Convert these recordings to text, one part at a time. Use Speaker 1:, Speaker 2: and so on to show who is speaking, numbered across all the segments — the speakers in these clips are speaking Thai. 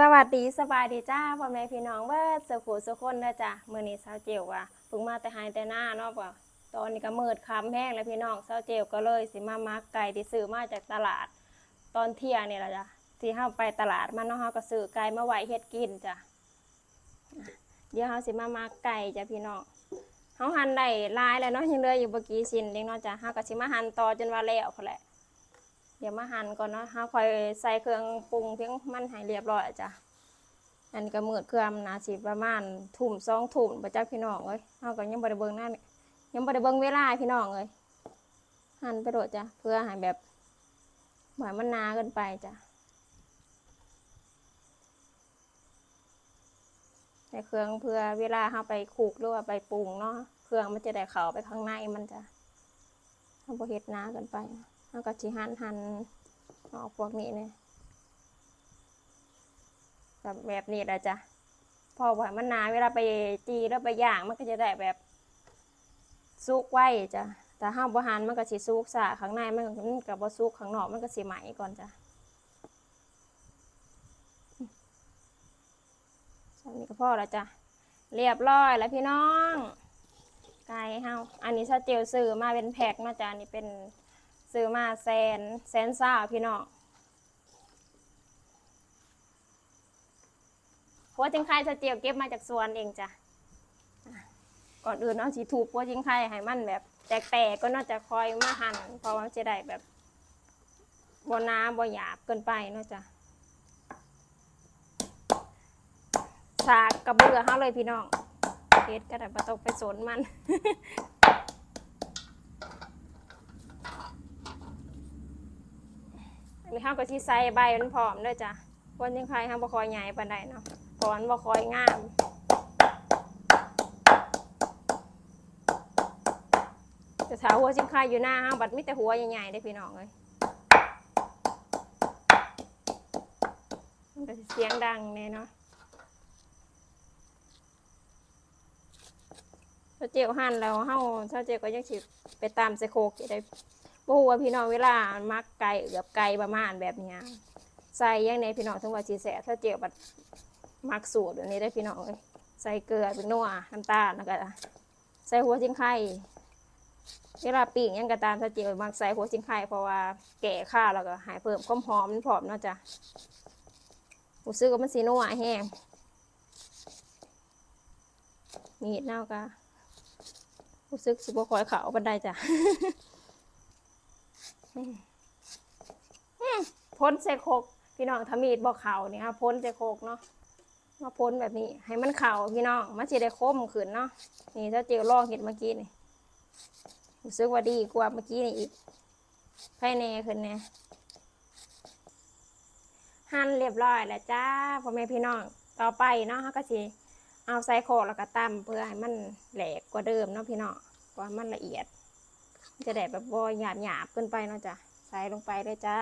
Speaker 1: สวัสดีสบายดีจ้าพ่อแม่พี่น้องเว่าสุขุสุขคนเด้อจ้ะมื้อนี้เช้าเจียวว่าเพิ่งมาแต่หายแต่หน้าเนาะว่าตอนนี้ก็มืดค่ำแห้งแล้วพี่น้องเช้าเจียวก็เลยสิมามักไก่ที่ซื้อมาจากตลาด ตอนเที่ยงนี่ล่ะจ้ะที่เฮาไปตลาดมาเนาะเฮาก็ซื้อไก่มาไว้เฮ็ดกินจ้ะเดี๋ยวเฮาสิมามักไก่จ้ะพี่น้องเฮาหั่นได้หลายแล้วเนาะยังเหลืออยู่บ่กี่ชิ้นเองเนาะจ้ะเฮาก็สิมาหั่นต่อจนว่าแล้วพุ่นแหละ เดี๋ยวมาหั่นก่อนเนาะเฮาค่อยใส่เครื่องปรุงเพียงมันให้เรียบร้อยจ้ะอันนี้ก็มืดเครื่องนาสิประมาณทุ่มสองทุ่มประจักพี่น้องเลยเฮาก็ยังบ่ได้เบิ่งหนั่นยังบ่ได้เบิ่งเวลาพี่น้องเลยหั่นไปโดดจ้ะเพื่อให้แบบบ่ให้มันนานเกินไปจ้ะใส่เครื่องเพื่อเวลาเฮาไปคลุกหรือว่าไปปรุงเนาะเครื่องมันจะได้เข้าไปข้างในมันจ้ะเฮาบ่เฮ็ดนาเกินไป เฮาก็สิหันหันออกพวกนี้เนี่ยแบบแบบนี้แหละจ้ะพอว่ามันนานเวลาไปจีแล้วไปย่างมันก็จะได้แบบซุกไว้จ้ะแต่ห้ามบหันมันก็สิซุกสะข้างในมันกับบ่ซุกข้างนอกมันก็สิไหมก่อนจ้ะอันนี้ก็พอแล้วจ้ะ เรียบร้อยแล้วพี่น้อง ไก่เฮาอันนี้ชาเจียวซื้อมาเป็นแพ็คนะจ้ะอันนี้เป็น ซื้อมาแสนแสนซ่าพี่น้องหัวจิงไข่สเจียวเก็บมาจากสวนเองจ้ะก่อนอื่นเอาสีถูกหัวจิงไข่ให้มันแบบแตกๆก็น่าจะคอยมาหั่นเพราะว่ามันจะได้แบบบน้ำบหยาบเกินไปเนาะจ้ะสากกระเบือเฮาเลยพี่น้องเฮ็ดก็ได้บ่ต้องไปสนมัน อันนี้เฮาก็สิใส่ใบมันพร้อมด้อจ้ะหัวจิงไข่เฮาบ่ค่อยใหญ่ปานใดเนาะเพราะมันบ่ค่อยงามแต่ถ้าหัวจิงไข่อยู่หน้าห้างบัดมีแต่หัวใหญ่ๆได้พี่น้องเลยมันเสียงดังแน่เนาะถ้าเจียวหั่นแล้วเฮาถ้าเจียวก็ยังสิไปตามใส่โคกได้ บ่ฮู้ว่าพี่น้องเวลามักไก่เอือบไก่ประมาณแบบเนี้ยใส่ยังในพี่น้องถึงว่าสิแซ่บถ้าเจียวบัดมักสูตรอันนี้ได้พี่น้องเลยใส่เกลือเป็นนัวน้ำตาลแล้วก็ใส่หัวจิงไข่เวลาปิ้งยังกระตามถ้าเจียวมักใส่หัวจิงไข่เพราะว่าแก่ข้าวแล้วก็หายเพิ่มความหอมมันผอมเนาะจ้ะรู้สึกว่ามันสีนัวแห้งมีดเน่าก็รู้สึกสิบคอยเขาบันไดจ้ะ พ้นใส่โคกพี่น้องถ้ามีดบอกเข่านี่ค่ะพ้นใส่โคกเนาะมาพ้นแบบนี้ ให้มันเข่าพี่น้องมันจะได้คมขึ้นเนาะนี่ถ้าเจียวลองเห็ดเมื่อกี้นี่รู้สึกว่าดีกว่าเมื่อกี้นี่อีกไพ่แน่ขึ้นแน่หั่นเรียบร้อยแล้วจ้าพ่อแม่พี่น้องต่อไปเนาะเขาก็สิเอาใส่โคกแล้วก็ตั้มเพื่อให้มันแหลกกว่าเดิมเนาะพี่น้องกว่ามันละเอียด จะได้แบบบ่หยาบหยาบเกินไปเนาะจ้ะใส่ลงไปเลยจ้า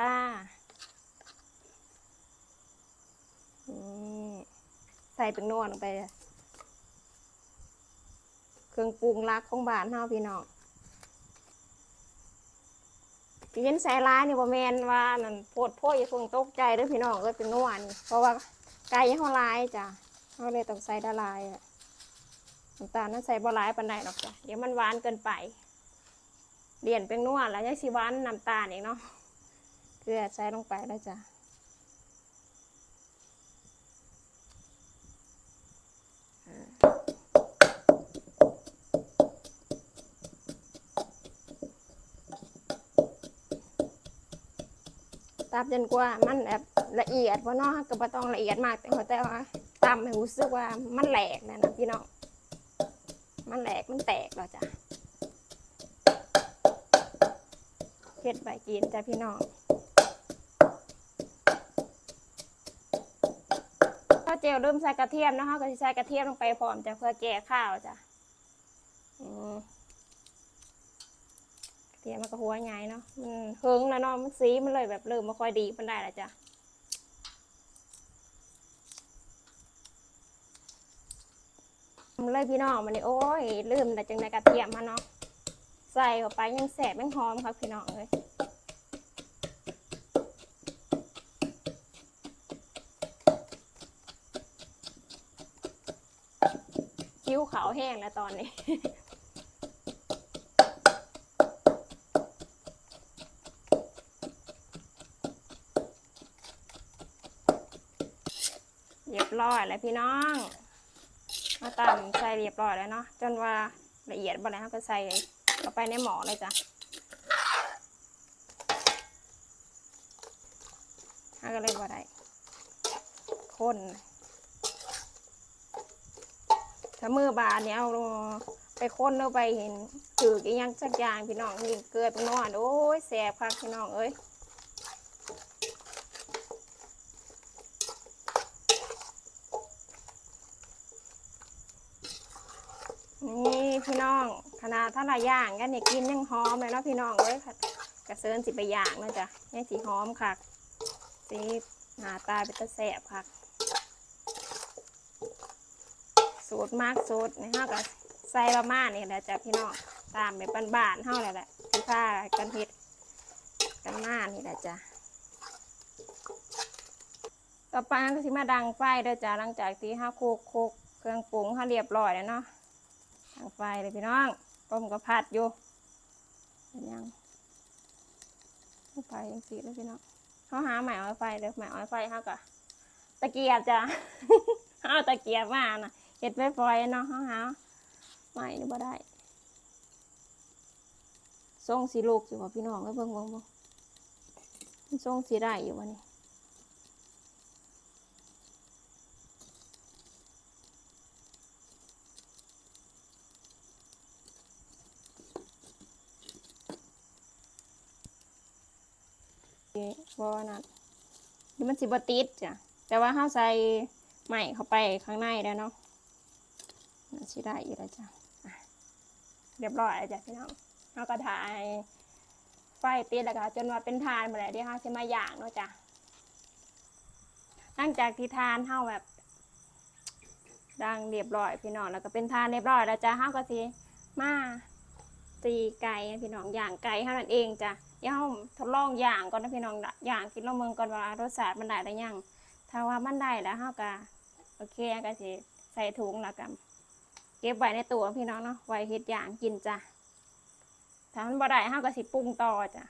Speaker 1: ใส่เป็นนวลลงไปเลยเครื่องปรุงรักของบ้านเฮาพี่น้องที่เห็นใส่ร้ายนี่บ่แมนว่านั่นโพดโพดอย่าเพิ่งตกใจเด้อพี่น้องเอ้ยเป็นนวลเพราะว่าไก่เฮาร้ายจ้ะเฮาเลยต้องใส่ละลายอะน้ำตาลนั้นใส่บ่ร้ายปานใดหรอกจ้ะเดี๋ยวมันหวานเกินไป เลี่ยนเป็นนวลแล้วยังสิหวานน้ำตาลอีกเนาะเกลือใส่ลงไปแล้วจ้ะตามจนกว่ามันแบบละเอียดว่าเนาะก็บ่ต้องละเอียดมากแต่ว่าแต่ว่าตามให้รู้สึกว่ามันแหลกนะนะพี่น้องมันแหลกมันแตกแล้วจ้ะ เฮ็ดใบกินจ้ะพี่น้องข้าวเจียวเริ่มใส่กระเทียมนะคะก็สิใส่กระเทียมลงไปพร้อมจ้ะเพื่อแก้ข้าวจ้ะเทียมมันก็หัวใหญ่เนาะ มันเฮิงแล้วเนาะ มันสีมันเลยแบบเริ่มไม่ค่อยดีมันได้แล้วจ้ะ มันเลยพี่น้องมันนี่โอ้ยลืมแต่จังในกระเทียมมาเนาะ ใส่เข้าไปยังแสบยังหอมครับพี่น้องเลยคิ้วขาวแห้งแล้วตอนนี้เรียบร้อยแล้วพี่น้องมาตำใส่เรียบร้อยแล้วเนาะจนว่าละเอียดบ้างแล้วก็ใส่ ก็ไปในหมอเลยจ้ะเราก็เลยบ่ได้คนถ้ามือบาดเนี่ยเอาไปค้นเอาไปเห็นถืออีกยังสักอย่างพี่น้องยิงเกลือตรงนอนโอ้ยแสบคักพี่น้องเอ้ย น้องขนาดถ้าละย่างกันเนี่ยกินยังหอมเลยเนาะพี่น้องเอ้ยค่ะกระเซินสิไปย่างเนาะจ้ะยังสีหอมค่ะสีหน้าตาเป็นตะแสบค่ะสูตรมากสูตรนี่ฮะก็ใส่ประมาณนี่แหละจ้ะพี่น้องตามไปบ้านๆเท่าแหละแหละที่ผ้ากันเฮ็ดกันมานี่แหละจ้ะต่อไปก็สิมาดังไฟเด้อจ้ะหลังจากที่ห้าโคกโคกเครื่องปรุงห้าเรียบร้อยแล้วเนาะ ทางไฟเลยพี่น้องต้มกระพัดอยู่เป็นยังไฟยังสีเลยพี่น้องเขาหาหมายเอาไฟเลยหมายเอาไฟเขากะตะเกียบจ้ะเขาเอาตะเกียบมานะเห็ดไฟฟอยเนาะเขาหาไม้นี่บ่ได้ทรงสีลูกอยู่ว่าพี่น้องเอ้ยเบิ่งเบิ่งเบิ่งทรงสีได้อยู่วันนี้ บ่นั่นมันสิบ่ติดจ้ะแต่ว่าเฮาใส่ใหม่เข้าไปข้างในแล้วเนาะมันสิได้อยู่แล้วจ้ะเรียบร้อยแล้วจ้ะพี่น้องเฮาก็ถ่ายไฟติดแล้วก็จนว่าเป็นทานหมาแล้วเดี๋ยวเฮาสิมาย่างเนาะจ้ะหลังจากที่ทานเฮาแบบดังเรียบร้อยพี่น้องแล้วก็เป็นทานเรียบร้อยแล้วจ้ะเฮาก็สิมาตีไก่พี่น้องอย่างไก่เท่านั้นเองจ้ะเดี๋ยวเราทดลองย่างก่อนนะพี่น้องละย่างกินลองเมืองก่อนว่ารสชาติมันได้หรือยังถ้าว่ามันได้แล้วเฮาก็โอเคก็สิใส่ถุงแล้วกันเก็บไว้ในตู้พี่น้องเนาะไว้เฮ็ดย่างกินจ้ะถ้ามันบ่ได้เฮาก็สิปรุงต่อจ้ะ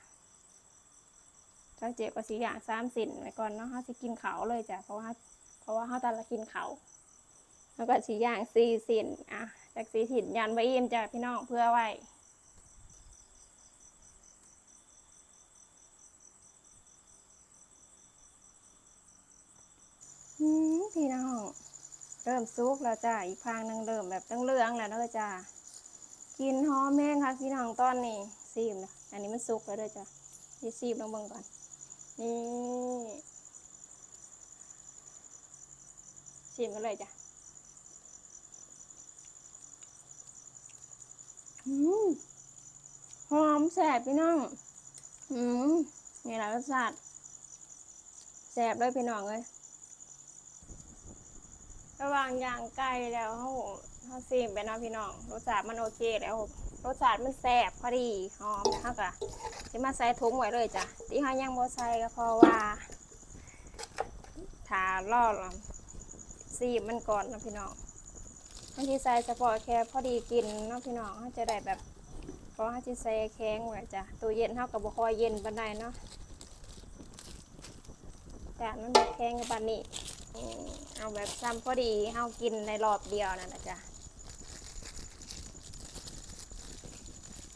Speaker 1: เจ้าเจ๊ก็สิย่างสามสินไว้ก่อนเนาะเฮาสิกินเขาเลยจ้ะเพราะว่าเพราะว่าเฮาตอนละกินเขาแล้วก็สิย่างสี่สินอะจากสี่สินยันไว้อิ่มจ้ะพี่น้องเพื่อไว้ พี่น้อง เริ่มซุกแล้วจ้าอีกพางนึงเริ่มแบบตั้งเรืองแล้วเด้อจ้ากินหอมแม่งค่ะพี่น้องตอนนี้ซีมนะอันนี้มันซุกแล้วเด้อจ้าพี่ซีมลองเบิ่งก่อน นี่ซีมกันเลยจ้ะหอมแสบพี่น้อง อืมนี่แหละรสชาติแสบเลยพี่น้องเลย ระหว่างย่างไก่แล้วเขาเขาซีมไปเนาะพี่น้องรสชาติมันโอเคแล้วรสชาติมันแซ่บพอดีหอมนะคะก็จะมาใส่ถุงไว้เลยจ้ะที่เขายังบ่ใส่ก็เพราะว่าถาล่อลซีมมันก่อนนะพี่น้องบางทีใส่เฉพาะแค่พอดีกินเนาะพี่น้องเขาจะได้แบบเพราะเขาจะใส่แข็งไว้จ้ะตู้เย็นเขากับบ่คอยเย็นปานใดเนาะแต่มันแบบแข็งกับปานนี้ เอาแบบซ้ำพอดีเอากินในรอบเดียวนั่นนะจ๊ะ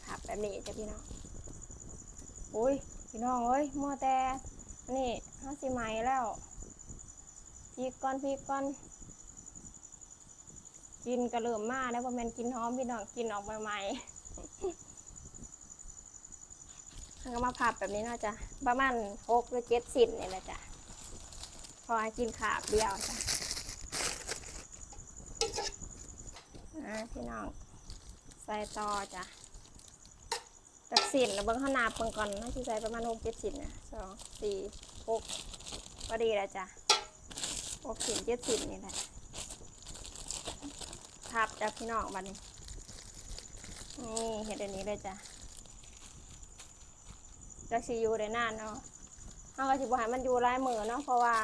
Speaker 1: ผับแบบนี้จ้ะพี่น้องอุ้ยพี่น้องเอ้ยมัวแต่นี่ห้าสิไหมแล้วพริกก้อนพริกก้อน กินกระเลื่มมากแล้วพอแมนกินหอมพี่น้องกินออกใหม่ๆแล้วก็มาผับแบบนี้นะจ๊ะประมาณหกหรือเจ็ดสินนี่แหละจ้ะ อให้กินขาบเดียวจ้ะพี่น้อง ใส่ต่อจ้ะจากสินแล้วเบิ้งข้าวนาบเบิ่งก่อนน่าจะใส่ประมาณหกเจ็ดสินนะสองสี่หกพอดีแล้วจ้ะหกสินเจ็ดสินนี่แหละทับจ้ะพี่น้องบันนี้นี่เห็ดอันนี้เลยจ้ะจากซียูได้นานเนาะเขาก็สิบให้มันอยู่ลายมือเนาะเพราะว่า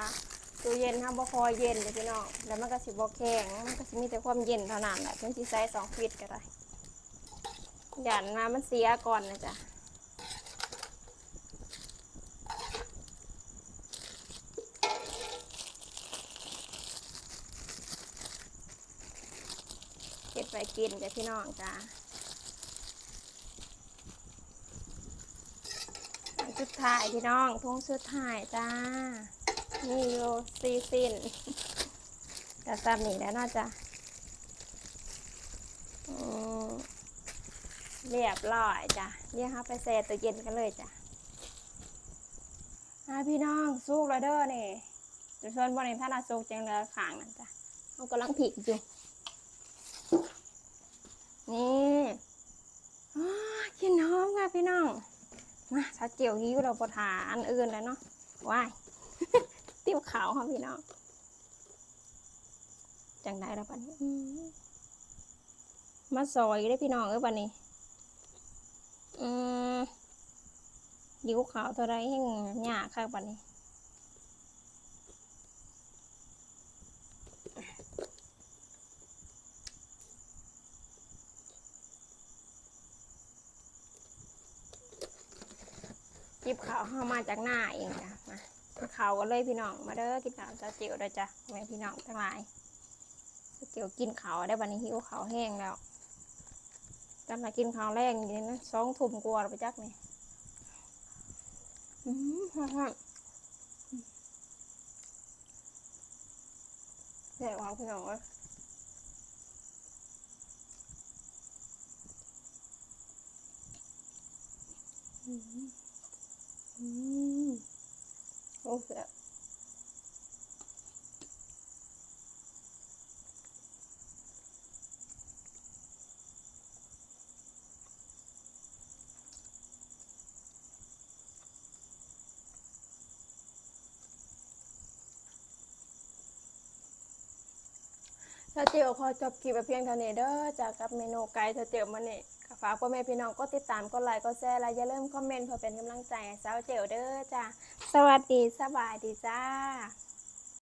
Speaker 1: ตู้เย็นห้าบ่คอยเย็นเลยพี่น้องแล้วมันก็สิบ่แข็งมันก็สิมีแต่ความเย็นเท่านั้นแหละเพิ่นสิใส่สองฟิตก็ได้หยันมามันเสียก่อนนะจ๊ะเก็บไปกินจ้ะพี่น้องจ้าสุดท้ายพี่น้องทงสุดท้ายจ้า นี่โยซีซินกระซับนี่แล้วน่าจะเรียบร้อยจ้ะเรียกเขาไปแช่ตู้เย็นกันเลยจ้ะอาพี่น้องสุกแล้วเด้อนี่จะชวนบนนี้ถ้าเราสุกจังเลยขางนั่นจ้ะเขากำลังผิดอยู่ นี่อ้ากินหอมค่ะพี่น้อง มาถ้าเจียวหิ้วเราปทาอันอื่นแล้วเนาะว้าย ติ้วขาวค่ะพี่น้องจังได้แล้วปันนี้มาซอยได้พี่น้องเอ้ยปันนี้อืมหิวขาวเท่าไรแห่งหยาค่ะปันนี้จิบขาวเข้ามาจากหน้าเองจ้ะมา กินขาวกันเลยพี่น้องมาเด้อกินขาวจะเจียวด้วยจ้ะแม่พี่น้องทั้งหลายเจียวกินขาวได้วันนี้หิวขาวแห้งแล้วจำมากินขาวแรงอย่างนี้นะสองทุ่มกว่าแล้วไปจักนี่อืมฮ่าฮ่าแซ่บของพี่น้องเอ้ยอืมอืม โอเคถ้าเจียวขอจบคลิปไปเพียงเท่านี้เด้อจากกับเมนูไก่ถ้าเจียวมันนี่ฝากพ่อแม่พี่น้องก็ติดตามก็ไลค์ก็แชร์และอย่าลืมคอมเมนต์เพื่อเป็นกำลังใจให้สาวเจียวเด้อจ้า สวัสดีสบายดีจ้า